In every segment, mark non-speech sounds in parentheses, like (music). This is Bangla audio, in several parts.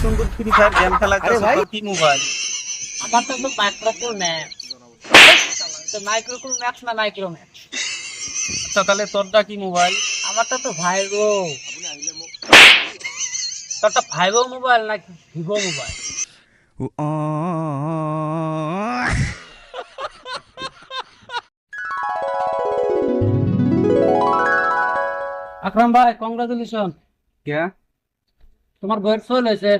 সুন্দর ফ্রি ফায়ার গেম আরে ভাই। কি মোবাইল আমার তো মাইক্রোকুল ম্যাক্স তো মাইক্রোকুল ম্যাক্স না মাইক্রো ম্যাক্স আচ্ছা তাহলে তোরটা কি মোবাইল আমারটা তো ভাইবো তোরটা ভাইবো মোবাইল নাকি ভিভো মোবাইল আকরাম ভাই কংগ্রাচুলেশন কে? তোমার বয়স চলে হয়েছে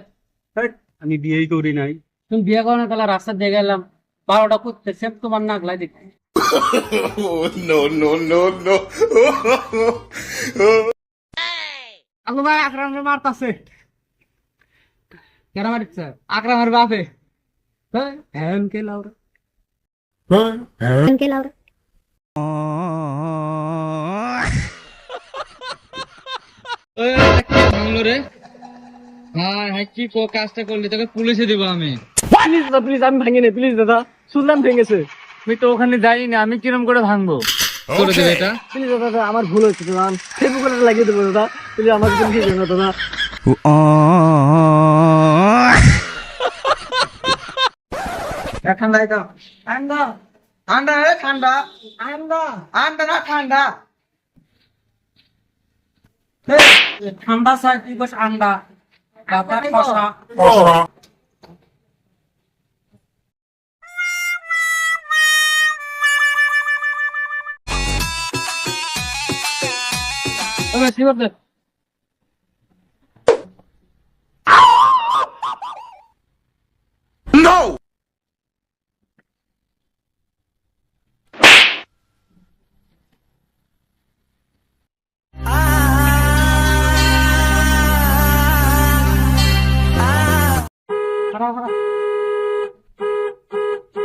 আমি বিয়েই করি নাই তুমি বিয়ে করো না তাহলে রাস্তা দিয়ে গেলাম বারোটা করতে সেম তোমার নাগলাই দেখতে আলু ভাই আকরাম রে মারতাছে কেন মারিচ্ছে আকরামের বাপে হ্যান কে লাউরা Anche Laura. রে হ্যাঁ হ্যাঁ কি কো কাজটা করলি? তোকে পুলিশে দিব আমি। প্লিজ দাদা প্লিজ আমি ভাঙিনি প্লিজ দাদা। শুনলাম ভেঙেছে। আমি তো ওখানে যাই না আমি কিরম করে ভাঙবো? করে দেবে এটা? প্লিজ দাদা দাদা, আমার ভুল হয়েছে দাদা। ফেসবুকে লাগিয়ে দেবো দাদা। প্লিজ আমার জন্য কি জানো দাদা? ঠান্ডা এটা ঠান্ডা। ঠান্ডা রে ঠান্ডা। ঠান্ডা। ঠান্ডা না ঠান্ডা। ঠান্ডা চাই তুই বস আন্ডা বাবা কষা ওবে সিগারেট দে খারাপ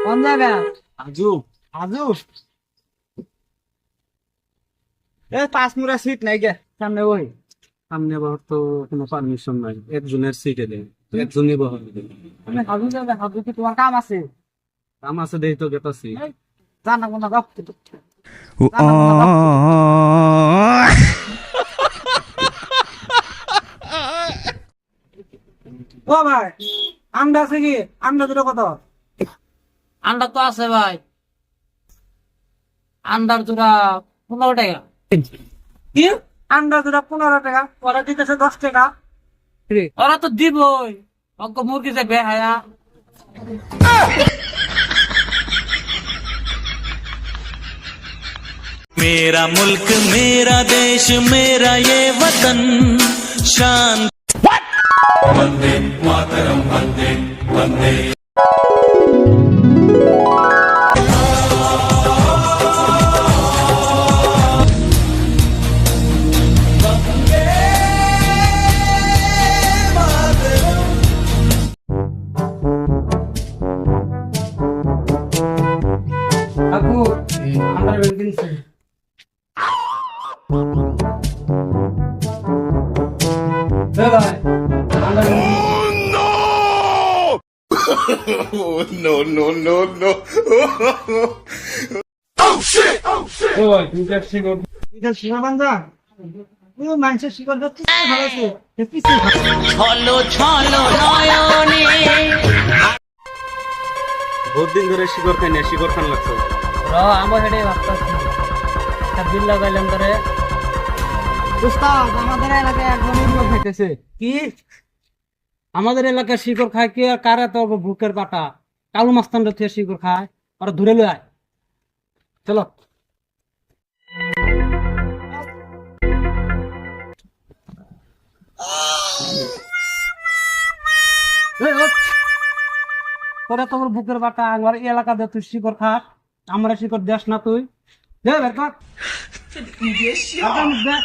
কোন জায়গা আজু আজু। এ পাঁচ মুরা সিট নাই গে সামনে ওই সামনে বহর তো কোনো পারমিশন নাই একজনের সিটে দেয় একজনই বহর তুমি হাজু যাবে হাজু কি তোমার কাম আছে? কাম আছে দেই তো গেতাছি জানা কোন গপ (laughs) ও ভাই আন্ডা আছে কি আন্ডা দুটো কত আন্ডা তো আছে ভাই আন্ডার জোড়া পনেরো টাকা কি আন্ডা দুটো পনেরো টাকা ওরা দিতেছে দশ টাকা ওরা তো দিবই অঙ্ক মুরগি যে বেহায়া मेरा मुल्क मेरा देश मेरा ये वतन शान Sunday. నాకు అందరు వెలిగింది Bye bye. ওই তুই ট্যাক্সি কর এটা শিখা বান্ধা ও মানুষের শিকড় ধরতে ভালো আছে ছলো ছলো নয়নে বহুত দিন ধরে শিকড় খাই না শিকড় খান লাগছে। র আমার হেডে ভাবতাছি একটা বিল লাগাইলাম ধরে। উস্তাদ আমাদের এলাকায় এক জনের লোক খাইতেছে। কি? আমাদের এলাকার শিকড় খায় কি কারা তো বুকের পাটা কালু মাস্তান থেকে শিকড় খায় আর ধরে লয় চলো এই, তোরা তোমার বুকের বাটা আমার এই এলাকা দিয়ে তুই শিকড় খা আমরা শিকড় দেশ না তুই দে বের কর আগাম দে।